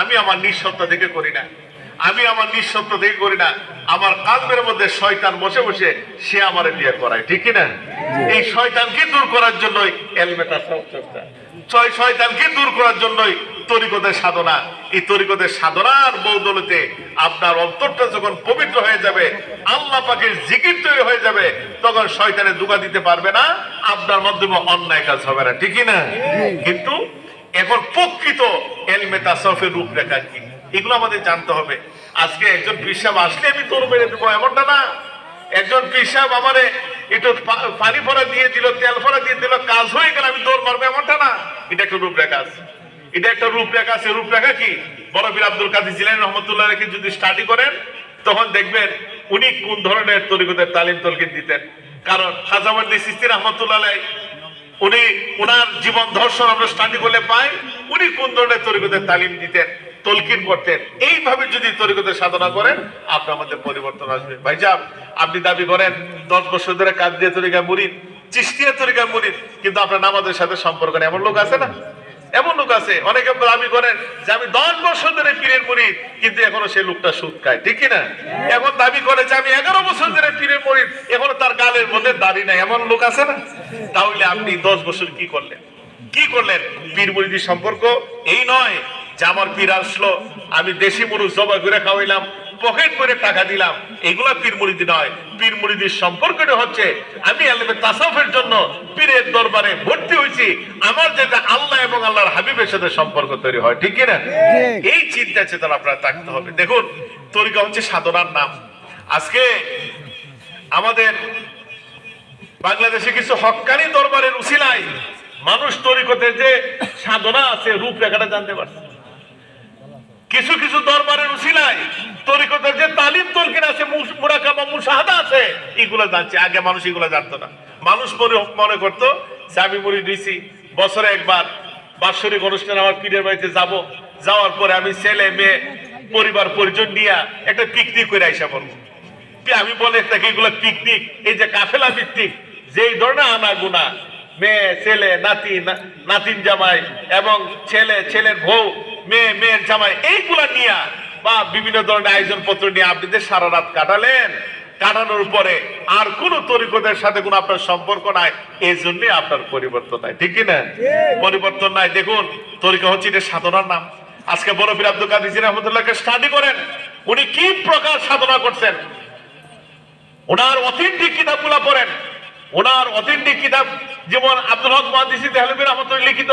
আমি আমার নিঃসত্তা থেকে করি না। আমি আমার নিঃসত্তা থেকে করি না। আমার কালবের মধ্যে শয়তান বসে বসে সে আমার বিয়ে করায় ঠিক না এই শয়তানকে দূর করার জন্যই এলমেটা চর্চা। ছয় শয়তানকে দূর করার জন্যই তরিকতের সাধনা। এই তরিকতের সাধনার বৌদলতে আপনার অন্তরটা যখন পবিত্র হয়ে যাবে আল্লাহ পাকের জিকির তৈরি হয়ে যাবে তখন শয়তানে দুগা দিতে পারবে না। আপনার মাধ্যমে অন্যায় কাজ হবে না ঠিকই না কিন্তু এখন প্রকৃত এলমে তাসফের রূপরেখা কি? এগুলো আমাদের জানতে হবে। আজকে একজন পিসাব আসলে আমি তোর মেরে দেবো এমনটা না একজন পিসাব আমারে একটু পানি ফোড়া দিয়ে দিল, তেল ফোড়া দিয়ে দিল, কাজ হয়ে গেল আমি দৌড় মারবো এমনটা না এটা একটা রূপরেখা আছে। এটা একটা রূপরেখা আছে। রূপরেখা কি? বড় বীর আব্দুল কাদের জিলানি রহমতুল্লাহ রেখে যদি স্টাডি করেন, তখন দেখবেন উনি কোন ধরনের তরিকতের তালিম তলকিন দিতেন। কারণ খাজামান্দি সিস্তি রহমতুল্লাহ উনি ওনার জীবন দর্শন আমরা স্টাডি করলে পাই, উনি কোন ধরনের তরিকতের তালিম দিতেন, তলকিন করতেন, এইভাবে যদি তরিকতের সাধনা করেন, আপনার মধ্যে পরিবর্তন আসবে। ভাই যাব আপনি দাবি করেন, দশ বছর ধরে কাজ দিয়ে তরিকা মুড়ি চিস্তিয়া তরিকা মুড়ি কিন্তু আপনার নামাজের সাথে সম্পর্ক নেই। এমন লোক আছে না? এমন লোক আছে, অনেকে দাবি করেন যে আমি দশ বছর ধরে পীরের মুরিদ কিন্তু এখনও সেই লোকটা সুদ খায়। ঠিক না এখন দাবি করে যে আমি এগারো বছর ধরে পীরের মুরিদ এখনও তার গালের মধ্যে দাড়ি নাই। এমন লোক আছে না? তাহলে আপনি দশ বছর কি করলেন? কি করলেন? পীর মুরিদির সম্পর্ক এই নয় যে আমার পীর আসলো, আমি দেশি মরুচ জবা ঘুরে খাওয়াইলাম পকেট করে টাকা দিলাম। এগুলা পীর মুরিদি নয়। পীর মুরিদির সম্পর্কটা হচ্ছে আমি আল্লাহ তাসাফের জন্য পীরের দরবারে ভর্তি হয়েছি। আমার যেটা আল্লাহ এবং আল্লাহর হাবিবের সাথে সম্পর্ক তৈরি হয় ঠিক কিনা? এই চিন্তা চেতনা আপনার থাকতে হবে। দেখুন তরিকা হচ্ছে সাধনার নাম। আজকে আমাদের বাংলাদেশে কিছু হক্কানি দরবারের উসিলাই মানুষ তরিকতে যে সাধনা আছে রূপরেখাটা জানতে পারছে। কিছু কিছু দরবারের উসিলাই তরিকতের যে তালিম তলকিন আছে মুরাকাবা মুশাহাদা আছে, এগুলো জানছে। আগে মানুষ এগুলো জানতো না। মানুষ মনে মনে করতো যে আমি মরি দিছি বছরে একবার বাৎসরিক অনুষ্ঠানে আমার পীরের বাড়িতে যাব। যাওয়ার পরে আমি ছেলে, মেয়ে, পরিবার, পরিজন নিয়ে একটা পিকনিক করে আইসা বলব আমি বলে থাকি, এগুলো পিকনিক এই যে কাফেলা পিকনিক যেই ধরনের আনা গুনা মেয়ে, ছেলে, নাতি নাতিন জামাই এবং ছেলে, ছেলের বউ মেয়ে মেয়ের জামাই এইগুলা নিয়ে বা বিভিন্ন ধরনের আয়োজন পত্র নিয়ে আপনি যে সারা রাত কাটালেন কাটানোর পরে আর কোন তরিকদের সাথে কোনো আপনার সম্পর্ক নাই এই জন্য আপনার পরিবর্তন নাই ঠিক না? পরিবর্তন নাই। দেখুন তরিকা হচ্ছে এটা সাধনার নাম। আজকে বড় বীর আব্দুল কাদের রহমতুল্লাহকে স্টাডি করেন। উনি কি প্রকার সাধনা করছেন? ওনার অথেন্টিক কিতাবগুলো পড়েন। ওনার অথেন্টিক কিতাব যেমন আব্দুল হক মহাদিসি দেহলবী রহমতুল্লাহ লিখিত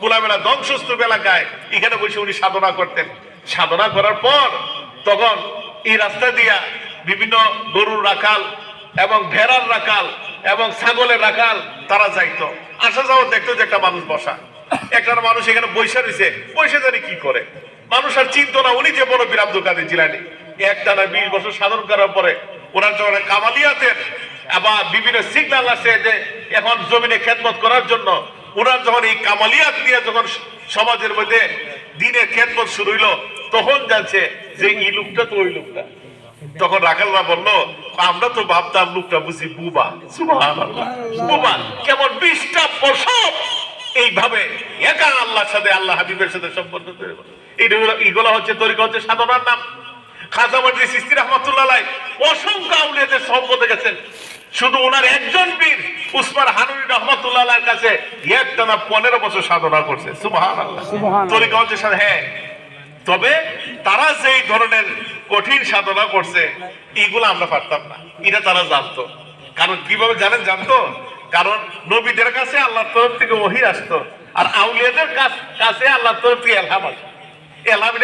খোলামেলা ধ্বংসস্তূপ এলাকায় এখানে বসে উনি সাধনা করতেন। সাধনা করার পর তখন এই রাস্তা দিয়া বিভিন্ন গরুর রাখাল এবং ভেড়ার রাখাল এবং ছাগলের রাখাল তারা যাইতো। আসা যাওয়া দেখতো যে একটা মানুষ বসা। একটা মানুষ এখানে বৈশা রয়েছে। বৈশা জানি কি করে? মানুষ আর চিন্ত না, উনি যে বড় বীর আব্দুল কাদের জিলানি। একটা না বিশ বছর সাধন করার পরে ওনার যখন কামালিয়াতের আবার বিভিন্ন সিগনাল আছে যে এখন জমিনে খেদমত করার জন্য ওনার যখন এই কামালিয়াত নিয়ে যখন সমাজের মধ্যে দিনের খেদমত শুরু হইল তখন জানছে যে এই লোকটা তো ওই লোকটা। তখন রাখালরা বলল আমরা তো ভাবতাম লোকটা বুঝি বুবা। বুবা কেমন বিশটা বছর এইভাবে একা আল্লাহর সাথে আল্লাহ হাবিবের সাথে সম্পর্ক তৈরি এইগুলো হচ্ছে তরিকা হচ্ছে সাধনার নাম। খাজা মজলিস সিস্তি রহমতুল্লাহ অসংখ্য আউলিয়াদের সম্পদে গেছেন। শুধু ওনার একজন বীর উসমান হানুরি রহমতুল্লাহ কাছে একটানা পনেরো বছর সাধনা করছে। সুবহান তরিকা হচ্ছে হ্যাঁ। তবে তারা যেই ধরনের কঠিন সাধনা করছে এইগুলো আমরা পারতাম না। এটা তারা জানতো। কারণ কীভাবে জানেন জানতো? কারণ নবীদের কাছে আল্লাহর তরফ থেকে ওহি আসতো আর আউলিয়াদের কাছ- আল্লাহর তরফ থেকে এলহাম আসতো এলহাম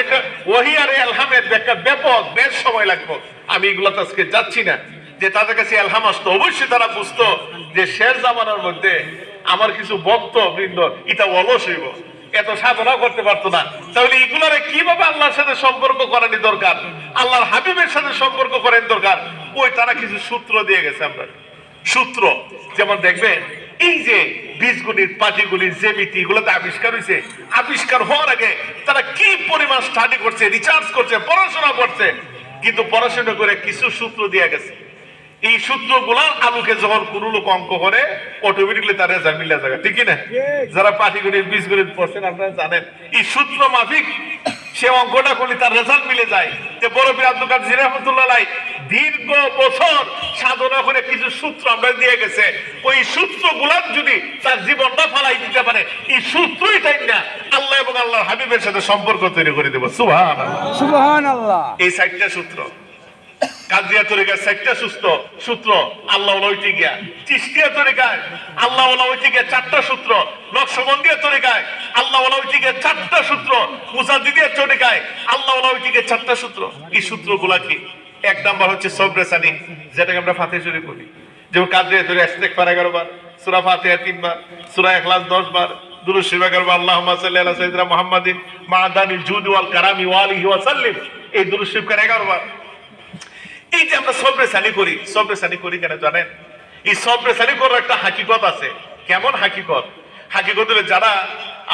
ওহি আর এলহামের একটা ব্যাপক বেশ সময় লাগবে। আমি এগুলো তো আজকে যাচ্ছি না। যে তাদের কাছে এলহাম আসতো, অবশ্যই তারা বুঝতো যে শের জামানার মধ্যে আমার কিছু ভক্ত, বৃন্দ, এটা অলস হইব। এত সাধনা করতে পারতো না। তাহলে এগুলারে কীভাবে আল্লাহর সাথে সম্পর্ক করানি দরকার? আল্লাহর হাবিবের সাথে সম্পর্ক করেন দরকার? ওই তারা কিছু সূত্র দিয়ে গেছে আমরা। সূত্র, যেমন দেখবেন, এই যে বীজগুলির পাটিগুলির জেমিতি এগুলোতে আবিষ্কার হয়েছে আবিষ্কার হওয়ার আগে তারা কি পরিমাণ স্টাডি করছে রিসার্চ করছে, পড়াশোনা করছে? কিন্তু পড়াশোনা করে কিছু সূত্র দিয়ে গেছে। এই সূত্রগুলা আলুকে যখন কোন লোক অঙ্ক করে অটোমেটিকলি তার রেজাল্ট মিলে যাবে। ঠিক না? যারা পাটিগণিত বীজগণিত পড়ছেন আপনারা জানেন এই সূত্র মাফিক সে অঙ্কটা করলে তার রেজাল্ট মিলে যায়। যে বড় বীর আব্দুল কাদের রহমতুল্লাহ দীর্ঘ বছর সাধনা করে কিছু সূত্র আমরা দিয়ে গেছে। ওই সূত্র সূত্রগুলার যদি তার জীবনটা ফালাই দিতে পারে এই সূত্রই তাই না? আল্লাহ এবং আল্লাহর হাবিবের সাথে সম্পর্ক তৈরি করে দেবো। সুহান সুবহান আল্লাহ এই সাইটটা সূত্র। কাজিয়া তরিকার সাইটটা সুস্থ, সূত্র আল্লাহ ওইটি গিয়া। চিস্তিয়া তরিকায় আল্লাহ ওইটি গিয়া চারটা সূত্র। নকশবন্দিয়া তরিকায় আল্লাহ ওইটি গিয়া চারটা সূত্র। মুসাদ্দিদিয়া তরিকায় আল্লাহ ওইটি গিয়া চারটা সূত্র। এই সূত্রগুলা কি? এক নাম্বার হচ্ছে সবরেসানি, যেটাকে আমরা ফাতে চুরি করি যেমন কাজিয়া তরি আস্তেক পার এগারো বার সুরা ফাতিহা তিনবার, সুরা এখলাস দশ বার দুরুদ শিবা করব আল্লাহুম্মা সাল্লি আলা সাইয়্যিদিনা মুহাম্মাদিন, মা'দানিল জুদ ওয়াল কারামি ওয়া আলিহি এই দুরুদ শিব করে 11 বার এই যে আমরা সবরে সালি করি, সবরে সালি করি কেন জানেন? এই সবরে সালি করার একটা হাকিকত আছে। কেমন হাকিকত? হাকিকত যারা